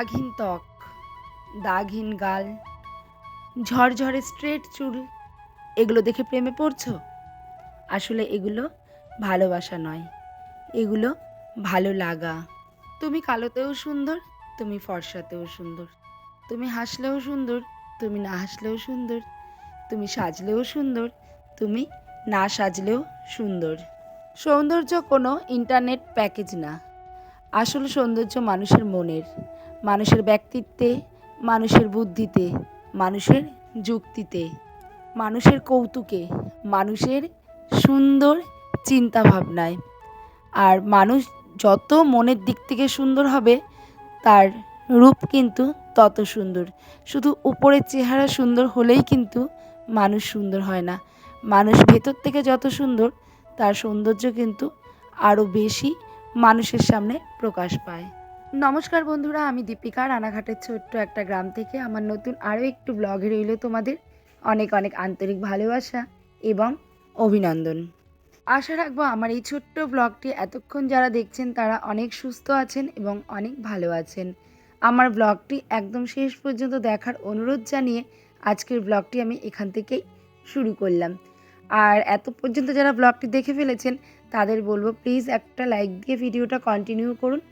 দাগহীন ত্বক, দাগহীন গাল, ঝরঝরে স্ট্রেট চুল, এগুলো দেখে প্রেমে পড়ছো? আসলে এগুলো ভালোবাসা নয়, এগুলো ভালো লাগা। তুমি কালোতেও সুন্দর, তুমি ফর্সাতেও সুন্দর। তুমি হাসলেও সুন্দর, তুমি না হাসলেও সুন্দর। তুমি সাজলেও সুন্দর, তুমি না সাজলেও সুন্দর। সৌন্দর্য কোনো ইন্টারনেট প্যাকেজ না। আসল সৌন্দর্য মানুষের মনের। মানুষের ব্যক্তিত্বে, মানুষের বুদ্ধিতে, মানুষের যুক্তিতে, মানুষের কৌতুকে, মানুষের সুন্দর চিন্তাভাবনায়। আর মানুষ যত মনের দিক থেকে সুন্দর হবে, তার রূপ কিন্তু তত সুন্দর। শুধু উপরের চেহারা সুন্দর হলেই কিন্তু মানুষ সুন্দর হয় না। মানুষ ভেতর থেকে যত সুন্দর, তার সৌন্দর্য কিন্তু আরও বেশি মানুষের সামনে প্রকাশ পায়। নমস্কার বন্ধুরা, আমি দীপিকা, রানাঘাটের ছোট্ট একটা গ্রাম থেকে আমার নতুন আরও একটু ব্লগে রইল তোমাদের অনেক অনেক আন্তরিক ভালোবাসা এবং অভিনন্দন। আশা রাখব আমার এই ছোট্ট ব্লগটি এতক্ষণ যারা দেখছেন তারা অনেক সুস্থ আছেন এবং অনেক ভালো আছেন। আমার ব্লগটি একদম শেষ পর্যন্ত দেখার অনুরোধ জানিয়ে আজকের ব্লগটি আমি এখান থেকেই শুরু করলাম। আর এত পর্যন্ত যারা ব্লগটি দেখে ফেলেছেন, তাদের বলব প্লিজ একটা লাইক দিয়ে ভিডিওটা কন্টিনিউ করুন।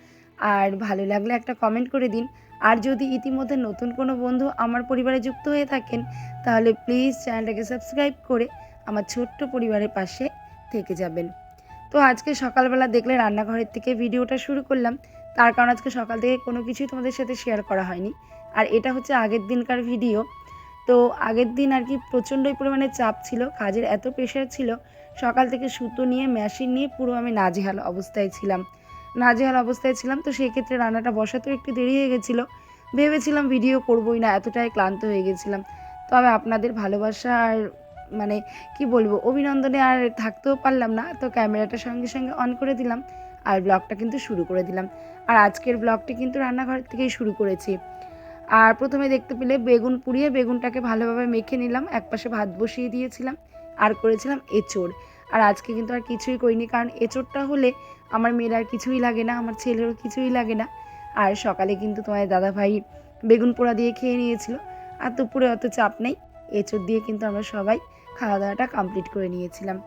আর ভালো লাগলে একটা কমেন্ট করে দিন। আর যদি ইতিমধ্যে নতুন কোনো বন্ধু আমার পরিবারে যুক্ত হয়ে থাকেন, তাহলে প্লিজ চ্যানেলটাকে সাবস্ক্রাইব করে আমার ছোট্ট পরিবারের পাশে থেকে যাবেন। তো আজকে সকালবেলা দেখলে রান্নাঘরের থেকে ভিডিওটা শুরু করলাম। তার কারণ আজকে সকাল থেকে কোনো কিছুই তোমাদের সাথে শেয়ার করা হয়নি। আর এটা হচ্ছে আগের দিনকার ভিডিও তো আগের দিন আর কি প্রচণ্ডই পরিমাণে চাপ ছিল, কাজের এত প্রেশার ছিল, সকাল থেকে সুতো নিয়ে মেশিন নিয়ে পুরো আমি নাজেহাল অবস্থায় ছিলাম। নাজেহাল অবস্থায় ছিলাম, তো সেই ক্ষেত্রে রান্নাটা বসাতেও একটু দেরি হয়ে গেছিল। ভেবেছিলাম ভিডিও করবোই না, এতটাই ক্লান্ত হয়ে গেছিলাম। তবে আপনাদের ভালোবাসা আর মানে কি বলব, অভিনন্দনে আর থাকতেও পারলাম না, তো ক্যামেরাটা সঙ্গে সঙ্গে অন করে দিলাম আর ব্লগটা কিন্তু শুরু করে দিলাম। আর আজকের ব্লগটি কিন্তু রান্নাঘর থেকেই শুরু করেছি। আর প্রথমে দেখতে পেলে বেগুন পুড়িয়ে বেগুনটাকে ভালোভাবে মেখে নিলাম, একপাশে ভাত বসিয়ে দিয়েছিলাম, আর করেছিলাম এঁচোড়। আর আজকে কিন্তু আর কিছুই করিনি, কারণ এঁচোড়টা হলে আমার মেয়ের আর কিছুই লাগে না, আমার ছেলেরও কিছুই লাগে না। আর সকালে কিন্তু তোমার দাদাভাই বেগুন পোড়া দিয়ে খেয়ে নিয়েছিল, আর দুপুরে অত চাপ নেই। এঁচোড় দিয়ে কিন্তু আমরা সবাই খাওয়া দাওয়াটা কমপ্লিট করে নিয়েছিলাম।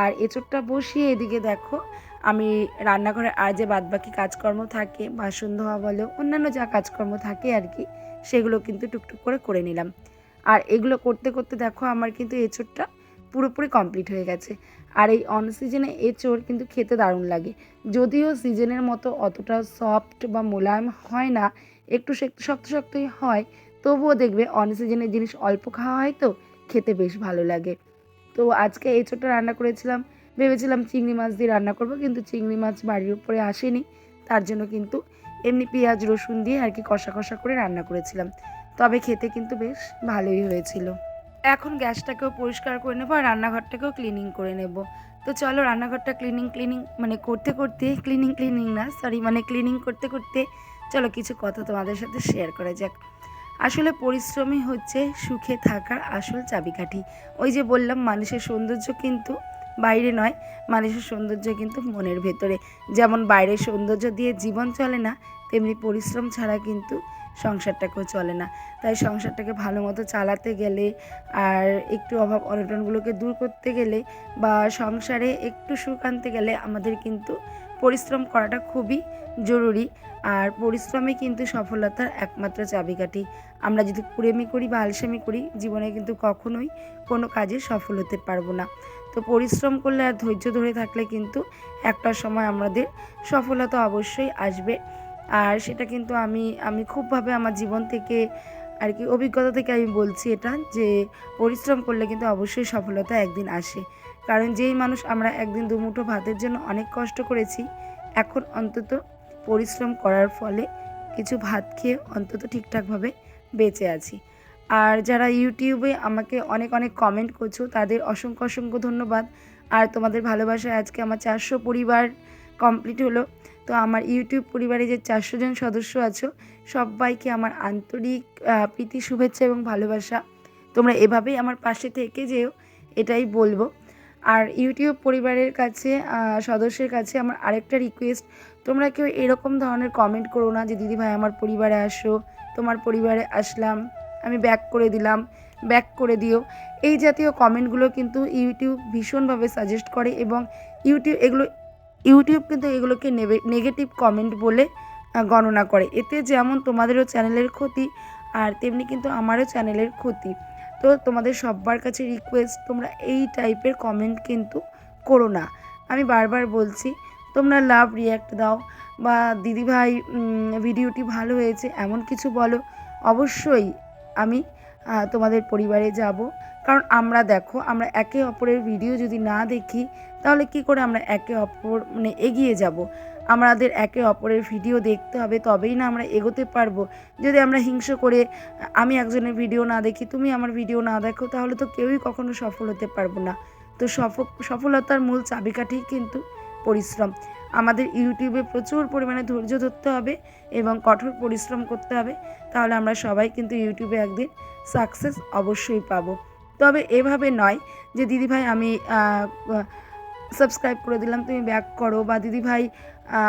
আর এঁচোড়টা বসিয়ে এদিকে দেখো, আমি রান্নাঘরে আর যে বাদবাকি কাজকর্ম থাকে, বাসন ধোয়া বলো, অন্যান্য যা কাজকর্ম থাকে আর কি, সেগুলো কিন্তু টুকটুক করে করে নিলাম। আর এগুলো করতে করতে দেখো, আমার কিন্তু এঁচোড়টা পুরোপুরি কমপ্লিট হয়ে গেছে। আর এই অন সিজনে এঁচোড় কিন্তু খেতে দারুণ লাগে। যদিও সিজনের মতো অতটা সফট বা মোলায়েম হয় না, একটু শক্ত শক্ত শক্তই হয়, তবুও দেখবে অন সিজনের জিনিস অল্প খাওয়া হয় তো খেতে বেশ ভালো লাগে। তো আজকে এঁচোড়টা রান্না করেছিলাম, ভেবেছিলাম চিংড়ি মাছ দিয়ে রান্না করব, কিন্তু চিংড়ি মাছ বাড়ির উপরে আসেনি। তার জন্য কিন্তু এমনি পেঁয়াজ, রসুন দিয়ে আর কি কষা কষা করে রান্না করেছিলাম। তবে খেতে কিন্তু বেশ ভালোই হয়েছিল। এখন গ্যাসটাকেও পরিষ্কার করে নেব আর রান্নাঘরটাকেও ক্লিনিং করে নেব। তো চলো রান্নাঘরটা ক্লিনিং ক্লিনিং মানে করতে করতে ক্লিনিং ক্লিনিং না সরি মানে ক্লিনিং করতে করতে চলো কিছু কথা তোমাদের সাথে শেয়ার করা যাক। আসলে পরিশ্রমই হচ্ছে সুখে থাকার আসল চাবিকাঠি। ওই যে বললাম, মানুষের সৌন্দর্য কিন্তু বাইরে নয়, মানুষের সৌন্দর্য কিন্তু মনের ভেতরে। যেমন বাইরের সৌন্দর্য দিয়ে জীবন চলে না, তেমনি পরিশ্রম ছাড়া কিন্তু সংসারটাকেও চলে না। তাই সংসারটাকে ভালো মতো চালাতে গেলে আর একটু অভাব অনটনগুলোকে দূর করতে গেলে বা সংসারে একটু সুখ আনতে গেলে আমাদের কিন্তু পরিশ্রম করাটা খুবই জরুরি। আর পরিশ্রমে কিন্তু সফলতার একমাত্র চাবিকাঠি। আমরা যদি কুড়েমি করি বা আলসেমি করি, জীবনে কিন্তু কখনোই কোনো কাজে সফল হতে পারব না। তো পরিশ্রম করলে আর ধৈর্য ধরে থাকলে কিন্তু একটা সময় আমাদের সফলতা অবশ্যই আসবে। আর সেটা কিন্তু আমি আমি খুবভাবে আমার জীবন থেকে আর কি অভিজ্ঞতা থেকে আমি বলছি এটা যে পরিশ্রম করলে কিন্তু অবশ্যই সফলতা একদিন আসে। কারণ যেই মানুষ আমরা একদিন দুমুঠো ভাতের জন্য অনেক কষ্ট করেছি, এখন অন্তত পরিশ্রম করার ফলে কিছু ভাত খেয়ে অন্তত ঠিকঠাকভাবে বেঁচে আছি। আর যারা ইউটিউবে আমাকে অনেক অনেক কমেন্ট করছ, তাদের অসংখ্য অসংখ্য ধন্যবাদ। আর তোমাদের ভালোবাসায় আজকে আমার চারশো পরিবার কমপ্লিট হলো। তো আমার ইউটিউব পরিবারে যে চারশো জন সদস্য আছো, সবাইকে আমার আন্তরিক প্রীতি, শুভেচ্ছা এবং ভালোবাসা। তোমরা এভাবেই আমার পাশে থেকে যেও, এটাই বলব। আর ইউটিউব পরিবারের কাছে সদস্যের কাছে আমার আরেকটা রিকোয়েস্ট তোমরা কেউ এরকম ধরনের কমেন্ট করো না যে দিদি ভাই আমার পরিবারে আসো, তোমার পরিবারে আসলাম, আমি ব্যাক করে দিলাম ব্যাক করে দিও। এই জাতীয় কমেন্টগুলো কিন্তু ইউটিউব ভীষণভাবে সাজেস্ট করে এবং ইউটিউব, এগুলো ইউটিউব কিন্তু এগুলোকে নেগেটিভ কমেন্ট বলে গণনা করে। এতে যেমন তোমাদেরও চ্যানেলের ক্ষতি, আর তেমনি কিন্তু আমারও চ্যানেলের ক্ষতি। তো তোমাদের সবার কাছে রিকোয়েস্ট তোমরা এই টাইপের কমেন্ট কিন্তু করো না। আমি বারবার বলছি, তোমরা লাভ রিয়াক্ট দাও, বা দিদিভাই ভিডিওটি ভালো হয়েছে, এমন কিছু বলো। অবশ্যই আমি তোমাদের পরিবারে যাব। কারণ আমরা দেখো, আমরা একে অপরের ভিডিও যদি না দেখি, তাহলে কি করে আমরা একে অপর মানে এগিয়ে যাব? আমাদের একে অপরের ভিডিও দেখতে হবে, তবেই না আমরা এগোতে পারব। যদি আমরা হিংস করে, আমি একজনের ভিডিও না দেখি, তুমি আমার ভিডিও না দেখো, তাহলে তো কেউই কখনো সফল হতে পারব না। তো সফল সফলতার মূল চাবিকাঠি কিন্তু পরিশ্রম। আমাদের ইউটিউবে প্রচুর পরিমাণে ধৈর্য ধরতে হবে এবং কঠোর পরিশ্রম করতে হবে, তাহলে আমরা সবাই কিন্তু ইউটিউবে একদিন সাকসেস অবশ্যই পাবো। তবে এভাবে নয় যে দিদিভাই আমি সাবস্ক্রাইব করে দিলাম, তুমি ব্যাক করো বা দিদিভাই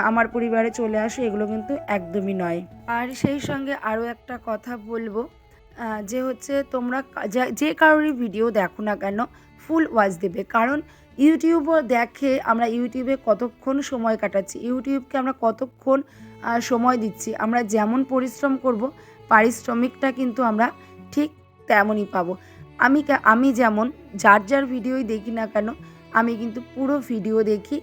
আমার পরিবারে চলে আসো, এগুলো কিন্তু একদমই নয়। আর সেই সঙ্গে আরও একটা কথা বলব যে হচ্ছে তোমরা যে কারোরই ভিডিও দেখো না কেন ফুল ওয়াচ দেবে। কারণ ইউটিউবও দেখে আমরা ইউটিউবে কতক্ষণ সময় কাটাচ্ছি ইউটিউবকে আমরা কতক্ষণ সময় দিচ্ছি, আমরা যেমন পরিশ্রম করব, পারিশ্রমিকটা কিন্তু আমরা ঠিক তেমনই পাবো। আমি আমি যেমন যার যার ভিডিওই দেখি না কেন, আমি কিন্তু পুরো ভিডিও দেখি,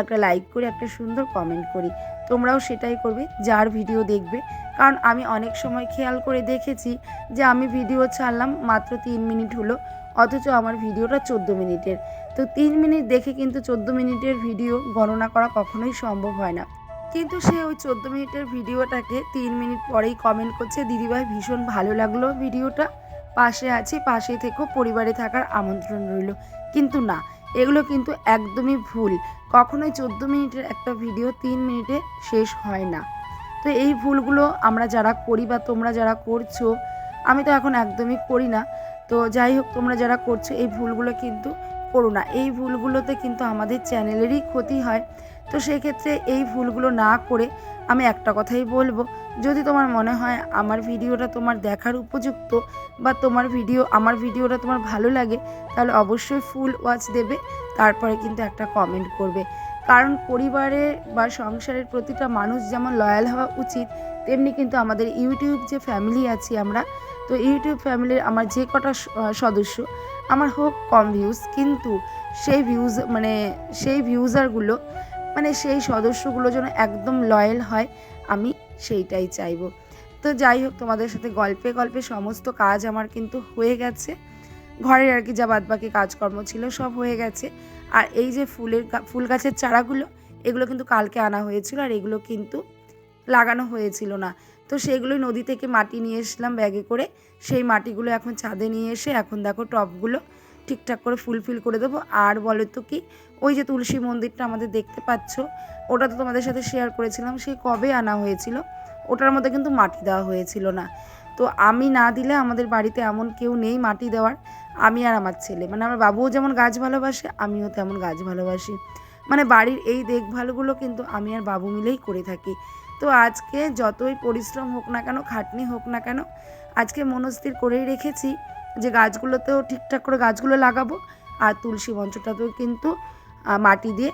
একটা লাইক করে, একটা সুন্দর কমেন্ট করি। তোমরাও সেটাই করবে, যার ভিডিও দেখবে। কারণ আমি অনেক সময় খেয়াল করে দেখেছি যে আমি ভিডিও ছাড়লাম মাত্র তিন মিনিট হলো, অথচ আমার ভিডিওটা চোদ্দ মিনিটের তো তিন মিনিট দেখে কিন্তু চোদ্দ মিনিটের ভিডিও গণনা করা কখনোই সম্ভব হয় না। কিন্তু সে ওই চোদ্দ মিনিটের ভিডিওটাকে তিন মিনিট পরেই কমেন্ট করছে, দিদিভাই, ভীষণ ভালো লাগল ভিডিওটা পাশে আছি, পাশে থেকেও পরিবারে থাকার আমন্ত্রণ রইল। কিন্তু না, এগুলো কিন্তু একদমই ভুল। কখনোই চোদ্দ মিনিটের একটা ভিডিও তিন মিনিটে শেষ হয় না। তো এই ভুলগুলো আমরা যারা করি বা তোমরা যারা করছ, আমি তো এখন একদমই করি না। তো যাই হোক, তোমরা যারা করছ, এই ভুলগুলো কিন্তু করো না। এই ভুলগুলোতে কিন্তু আমাদের চ্যানেলেরই ক্ষতি হয়। তো সেক্ষেত্রে এই ভুলগুলো না করে আমি একটা কথাই বলব। যদি তোমার মনে হয় আমার ভিডিওটা তোমার দেখার উপযুক্ত বা তোমার ভিডিও, আমার ভিডিওটা তোমার ভালো লাগে, তাহলে অবশ্যই ফুল ওয়াচ দেবে, তারপরে কিন্তু একটা কমেন্ট করবে। কারণ পরিবারের বা সংসারের প্রতিটা মানুষ যেমন লয়াল হওয়া উচিত, তেমনি কিন্তু আমাদের ইউটিউব যে ফ্যামিলি আছি আমরা, তো ইউটিউব ফ্যামিলির আমার যে কটা সদস্য, আমার হোক কম ভিউজ কিন্তু সেই ভিউজ মানে সেই ভিউজারগুলো মানে সেই সদস্যগুলো যেন একদম লয়াল হয়, আমি সেইটাই চাইব। তো যাই হোক, তোমাদের সাথে গল্পে গল্পে সমস্ত কাজ আমার কিন্তু হয়ে গেছে। ঘরের আর কি যা বাদবাকি কাজকর্ম ছিল সব হয়ে গেছে। আর এই যে ফুলের ফুল গাছের চারাগুলো, এগুলো কিন্তু কালকে আনা হয়েছিল আর এগুলো কিন্তু লাগানো হয়েছিল না। তো সেগুলোই নদী থেকে মাটি নিয়ে এসলাম ব্যাগে করে। সেই মাটিগুলো এখন ছাদে নিয়ে এসে এখন দেখো টবগুলো ঠিকঠাক করে ফুলফিল করে দেবো। আর বলো তো কি ওই যে তুলসী মন্দিরটা আমাদের দেখতে পাচ্ছ, ওটা তো তোমাদের সাথে শেয়ার করেছিলাম, সে কবে আনা হয়েছিল? ওটার মধ্যে কিন্তু মাটি দেওয়া হয়েছিল না। তো আমি না দিলে আমাদের বাড়িতে এমন কেউ নেই মাটি দেওয়ার, আমি আর আমার ছেলে। মানে আমার বাবুও যেমন গাছ ভালোবাসে, আমিও তেমন গাছ ভালোবাসি। মানে বাড়ির এই দেখভালগুলো কিন্তু আমি আর বাবু মিলেই করে থাকি। তো আজকে যতই পরিশ্রম হোক না কেন, খাটনি হোক না কেন, আজকে মনস্থির করেই রেখেছি যে গাছগুলোতেও ঠিকঠাক করে গাছগুলো লাগাবো, আর তুলসী মঞ্চটাতেও কিন্তু মাটি দিয়ে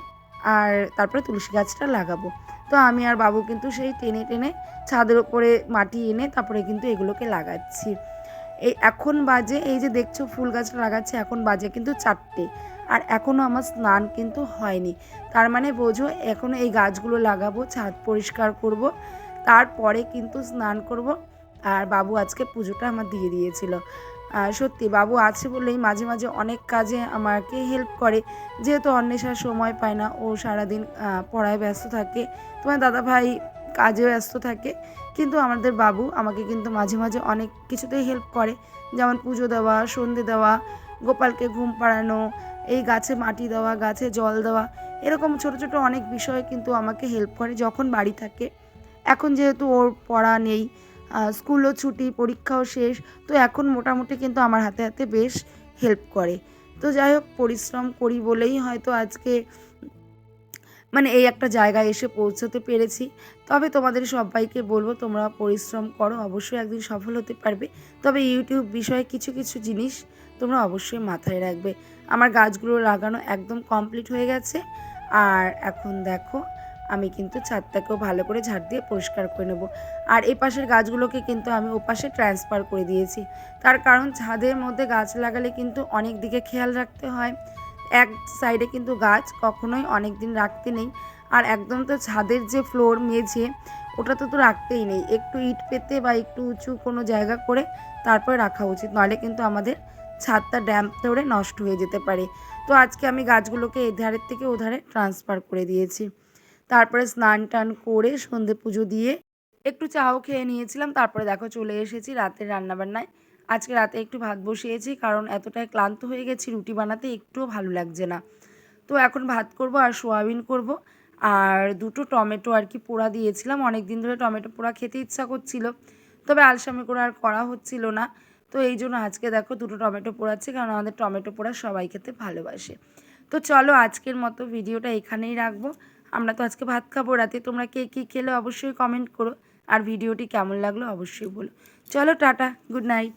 আর তারপরে তুলসী গাছটা লাগাবো। তো আমি আর বাবু কিন্তু সেই টেনে টেনে ছাদের ওপরে মাটি এনে তারপরে কিন্তু এগুলোকে লাগাচ্ছি। এই এখন বাজে, এই যে দেখছ ফুল গাছটা লাগাচ্ছে, এখন বাজে কিন্তু চারটে। আর এখনও আমার স্নান কিন্তু হয়নি। তার মানে বোঝো এখনও এই গাছগুলো লাগাবো, ছাদ পরিষ্কার করব, তারপরে কিন্তু স্নান করব। আর বাবু আজকে পুজোটা আমার দিয়ে দিয়েছিল। সত্যি বাবু আছে বলেই মাঝে মাঝে অনেক কাজে আমাকে হেল্প করে। যেহেতু অন্বেষার সময় পায় না, ও সারাদিন পড়ায় ব্যস্ত থাকে। তোমার দাদা ভাই কাজে ব্যস্ত থাকে। কিন্তু আমাদের বাবু আমাকে কিন্তু মাঝে মাঝে অনেক কিছুতেই হেল্প করে। যেমন পুজো দেওয়া, সন্ধে দেওয়া, গোপালকে ঘুম পাড়ানো, এই গাছে মাটি দেওয়া, গাছে জল দেওয়া, এরকম ছোট ছোট অনেক বিষয়ে কিন্তু আমাকে হেল্প করে যখন বাড়ি থাকে। এখন যেহেতু ওর পড়া নেই স্কুলও ছুটি, পরীক্ষাও শেষ। তো এখন মোটামুটি কিন্তু আমার হাতে হাতে বেশ হেল্প করে। তো যাই হোক পরিশ্রম করি বলেই হয়তো আজকে মানে এই একটা জায়গায় এসে পৌঁছতে পেরেছি। তবে তোমাদের সবাইকে বলব, তোমরা পরিশ্রম করো, অবশ্যই একদিন সফল হতে পারবে। তবে ইউটিউব বিষয়ে কিছু কিছু জিনিস তোমরা অবশ্যই মাথায় রাখবে। আমার গাছগুলো লাগানো একদম কমপ্লিট হয়ে গেছে। আর এখন দেখো আমি কিন্তু ছাদটাকেও ভালো করে ঝাড় দিয়ে পরিষ্কার করে নেব। আর এই পাশের গাছগুলোকে কিন্তু আমি ওপাশে ট্রান্সফার করে দিয়েছি। তার কারণ ছাদের মধ্যে গাছ লাগালে কিন্তু অনেক দিকে খেয়াল রাখতে হয়। এক সাইডে কিন্তু গাছ কখনোই অনেক দিন রাখতে নেই। আর একদম তো ছাদের যে ফ্লোর মেঝে, ওটা তো তো রাখতেই নেই। একটু ইট পেতে বা একটু উঁচু কোনো জায়গা করে তারপরে রাখা উচিত। নাহলে কিন্তু আমাদের ছাদটা ড্যাম্প ধরে নষ্ট হয়ে যেতে পারে। তো আজকে আমি গাছগুলোকে এধারের থেকে ওধারে ট্রান্সফার করে দিয়েছি। তারপরে স্নান টান করে সন্ধে পুজো দিয়ে একটু চাও খেয়ে নিয়েছিলাম, তারপরে দেখো চলে এসেছি রাতের রান্নাবান্নায়। আজকে রাতে একটু ভাত বসিয়েছি, কারণ এতটাই ক্লান্ত হয়ে গেছি, রুটি বানাতে একটুও ভালো লাগছে না। তো এখন ভাত করব আর সোয়াবিন করব। আর দুটো টমেটো আর কি পোড়া দিয়েছিলাম অনেক দিন ধরে টমেটো পোড়া খেতে ইচ্ছা করছিল, তবে আলসামি করে আর করা হচ্ছিল না। তো এই জন্য আজকে দেখো দুটো টমেটো পোড়াচ্ছি, কারণ আমাদের টমেটো পোড়া সবাই খেতে ভালোবাসে। তো চলো আজকের মতো ভিডিওটা এখানেই রাখব। আমরা তো আজকে ভাত খাব রাতে। তোমরা কে কী খেলো অবশ্যই কমেন্ট করো। আর ভিডিওটি কেমন লাগল অবশ্যই বলো। চলো টাটা গুড নাইট